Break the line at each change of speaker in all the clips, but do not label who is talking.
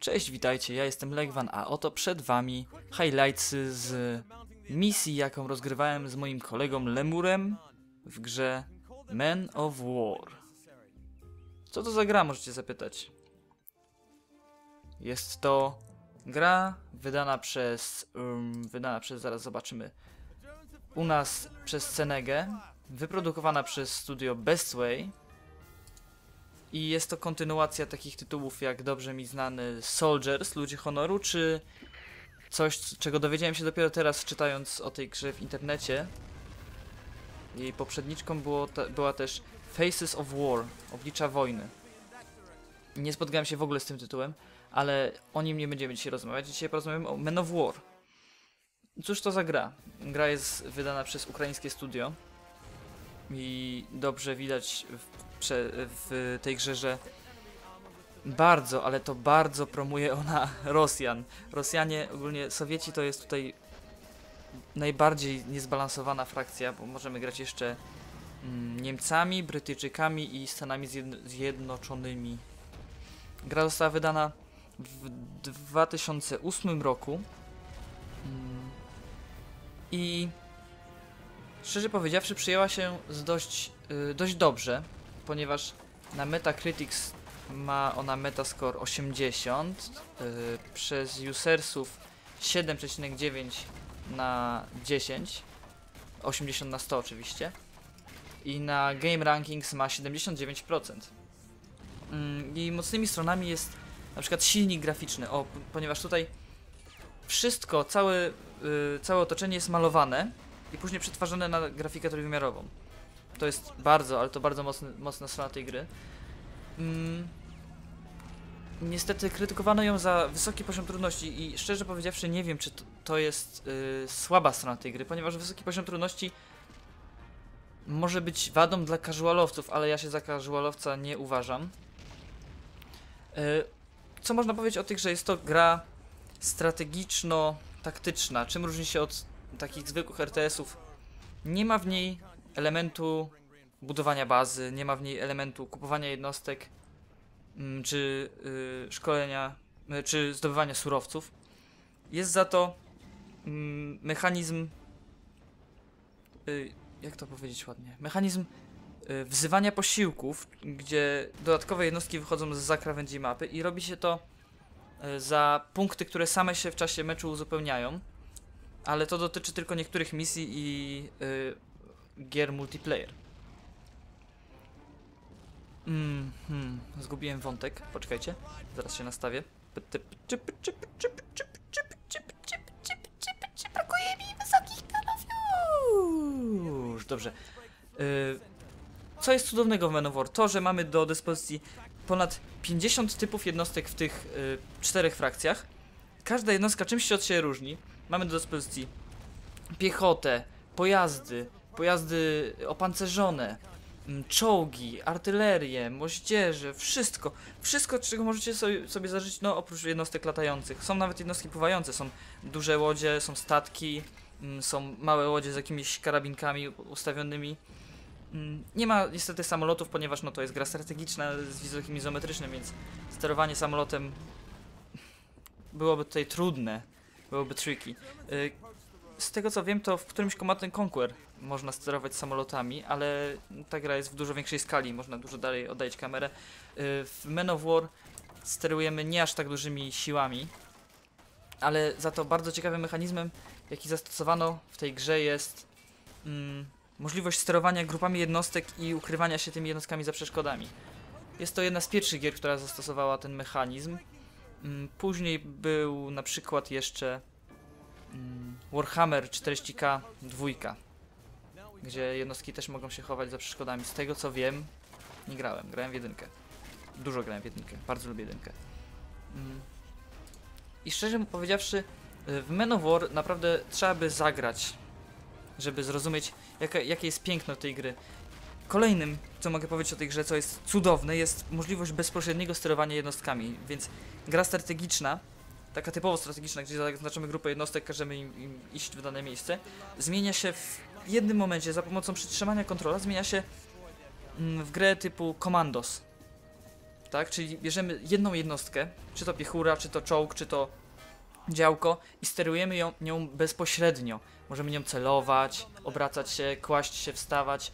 Cześć, witajcie, ja jestem Legwan, a oto przed wami highlightsy z misji, jaką rozgrywałem z moim kolegą Lemurem w grze Men of War. Co to za gra, możecie zapytać? Jest to gra wydana przez, um, wydana przez, zaraz zobaczymy, u nas przez Cenegę, wyprodukowana przez studio Bestway, i jest to kontynuacja takich tytułów jak dobrze mi znany Soldiers, Ludzie Honoru, czy coś, czego dowiedziałem się dopiero teraz czytając o tej grze w internecie. Jej poprzedniczką było była też Faces of War, Oblicza Wojny. Nie spotkałem się w ogóle z tym tytułem, ale o nim nie będziemy dzisiaj rozmawiać. Dzisiaj porozmawiamy o Men of War. Cóż to za gra? Gra jest wydana przez ukraińskie studio i dobrze widać w w tej grze, że bardzo, ale to bardzo promuje ona Rosjan. Rosjanie, ogólnie Sowieci to jest tutaj najbardziej niezbalansowana frakcja, bo możemy grać jeszcze mm, Niemcami, Brytyjczykami i Stanami Zjednoczonymi. Gra została wydana w 2008 roku mm, i szczerze powiedziawszy przyjęła się z dość, yy, dość dobrze ponieważ na Metacritics ma ona metascore 80, yy, przez usersów 7,9 na 10, 80 na 100 oczywiście, i na Game Rankings ma 79%. Yy, I mocnymi stronami jest na przykład silnik graficzny, o, ponieważ tutaj wszystko, całe, yy, całe otoczenie jest malowane i później przetwarzane na grafikę trójwymiarową. To jest bardzo, ale to bardzo mocny, mocna strona tej gry. Mm. Niestety krytykowano ją za wysoki poziom trudności i szczerze powiedziawszy nie wiem, czy to, to jest yy, słaba strona tej gry, ponieważ wysoki poziom trudności może być wadą dla casualowców, ale ja się za casualowca nie uważam. Yy, co można powiedzieć o tych, że jest to gra strategiczno-taktyczna. Czym różni się od takich zwykłych RTS-ów? Nie ma w niej elementu budowania bazy, nie ma w niej elementu kupowania jednostek, mm, czy y, szkolenia, y, czy zdobywania surowców. Jest za to mm, mechanizm, y, jak to powiedzieć ładnie, mechanizm wzywania posiłków, gdzie dodatkowe jednostki wychodzą z zakrawędzi mapy i robi się to za punkty, które same się w czasie meczu uzupełniają, ale to dotyczy tylko niektórych misji i gier multiplayer. Mm, hmm, zgubiłem wątek. Poczekajcie, zaraz się nastawię. Brakuje mi wysokich Już, dobrze. Yy, co jest cudownego w Men of War? To, że mamy do dyspozycji ponad 50 typów jednostek w tych yy, czterech frakcjach. Każda jednostka czymś się od siebie różni. Mamy do dyspozycji piechotę, pojazdy, pojazdy opancerzone, mm, czołgi, artylerię, moździerze, wszystko. Wszystko, czego możecie sobie, zażyć, no oprócz jednostek latających. Są nawet jednostki pływające, są duże łodzie, są statki, mm, są małe łodzie z jakimiś karabinkami ustawionymi. Mm, nie ma niestety samolotów, ponieważ no to jest gra strategiczna z widokiem izometrycznym, więc sterowanie samolotem byłoby tutaj trudne, byłoby tricky. Z tego co wiem, to w którymś Command Conquer można sterować samolotami, ale ta gra jest w dużo większej skali, można dużo dalej oddać kamerę. Y, w Men of War sterujemy nie aż tak dużymi siłami, ale za to bardzo ciekawym mechanizmem, jaki zastosowano w tej grze jest mm, możliwość sterowania grupami jednostek i ukrywania się tymi jednostkami za przeszkodami. Jest to jedna z pierwszych gier, która zastosowała ten mechanizm. Mm, później był na przykład jeszcze mm, Warhammer 40k 2 gdzie jednostki też mogą się chować za przeszkodami. Z tego co wiem, nie grałem, grałem w jedynkę. Dużo grałem w jedynkę, bardzo lubię jedynkę. Mm. I szczerze powiedziawszy, y, w Men of War naprawdę trzeba by zagrać, żeby zrozumieć, jaka, jakie jest piękno tej gry. Kolejnym, co mogę powiedzieć o tej grze, co jest cudowne, jest możliwość bezpośredniego sterowania jednostkami, więc gra strategiczna, taka typowo strategiczna, gdzie zaznaczamy grupę jednostek, każemy im, im iść w dane miejsce, zmienia się w jednym momencie za pomocą przytrzymania kontrola zmienia się mm, w grę typu Commandos. tak? Czyli bierzemy jedną jednostkę, czy to piechura, czy to czołg, czy to działko i sterujemy ją, nią bezpośrednio. Możemy nią celować, obracać się, kłaść się, wstawać.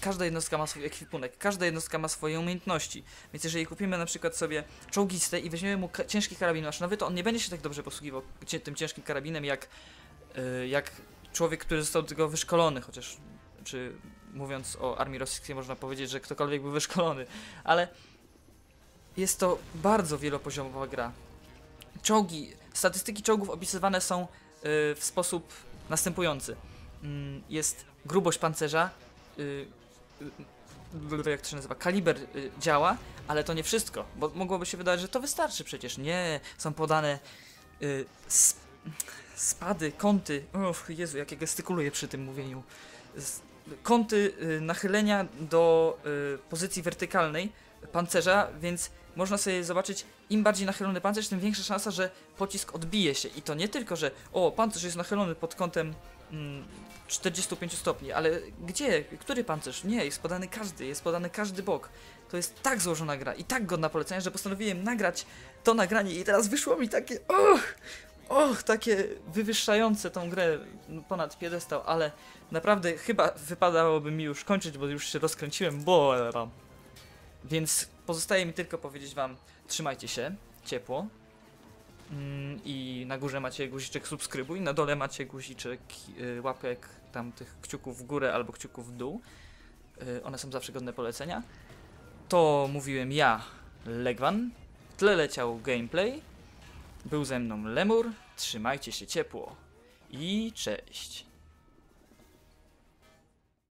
Każda jednostka ma swój ekwipunek, każda jednostka ma swoje umiejętności. Więc jeżeli kupimy na przykład sobie czołgistę i weźmiemy mu ciężki karabin maszynowy, to on nie będzie się tak dobrze posługiwał tym ciężkim karabinem jak, y, jak człowiek, który został do tego wyszkolony, chociaż czy mówiąc o armii rosyjskiej można powiedzieć, że ktokolwiek był wyszkolony, ale jest to bardzo wielopoziomowa gra. Czołgi, statystyki czołgów opisywane są y, w sposób następujący. Mm, Jest grubość pancerza, y, jak to się nazywa, kaliber y, działa, ale to nie wszystko, bo mogłoby się wydawać, że to wystarczy przecież. Nie, są podane y, sp- spady, kąty, uff, Jezu, jak ja gestykuluję przy tym mówieniu. Kąty y, nachylenia do pozycji wertykalnej pancerza, więc można sobie zobaczyć, im bardziej nachylony pancerz, tym większa szansa, że pocisk odbije się. I to nie tylko, że o, pancerz jest nachylony pod kątem 45 stopni, ale gdzie? Który pancerz? Nie, jest podany każdy, jest podany każdy bok. To jest tak złożona gra i tak godna polecenia, że postanowiłem nagrać to nagranie i teraz wyszło mi takie och, och, takie wywyższające tą grę ponad piedestał, ale naprawdę chyba wypadałoby mi już kończyć, bo już się rozkręciłem, bo więc pozostaje mi tylko powiedzieć wam, trzymajcie się, ciepło. Mm, I na górze macie guziczek subskrybuj, na dole macie guziczek y, łapek tam tych kciuków w górę albo kciuków w dół. Y, one są zawsze godne polecenia. To mówiłem ja, Legwan. W tle leciał gameplay. Był ze mną Lemur. Trzymajcie się ciepło. I cześć.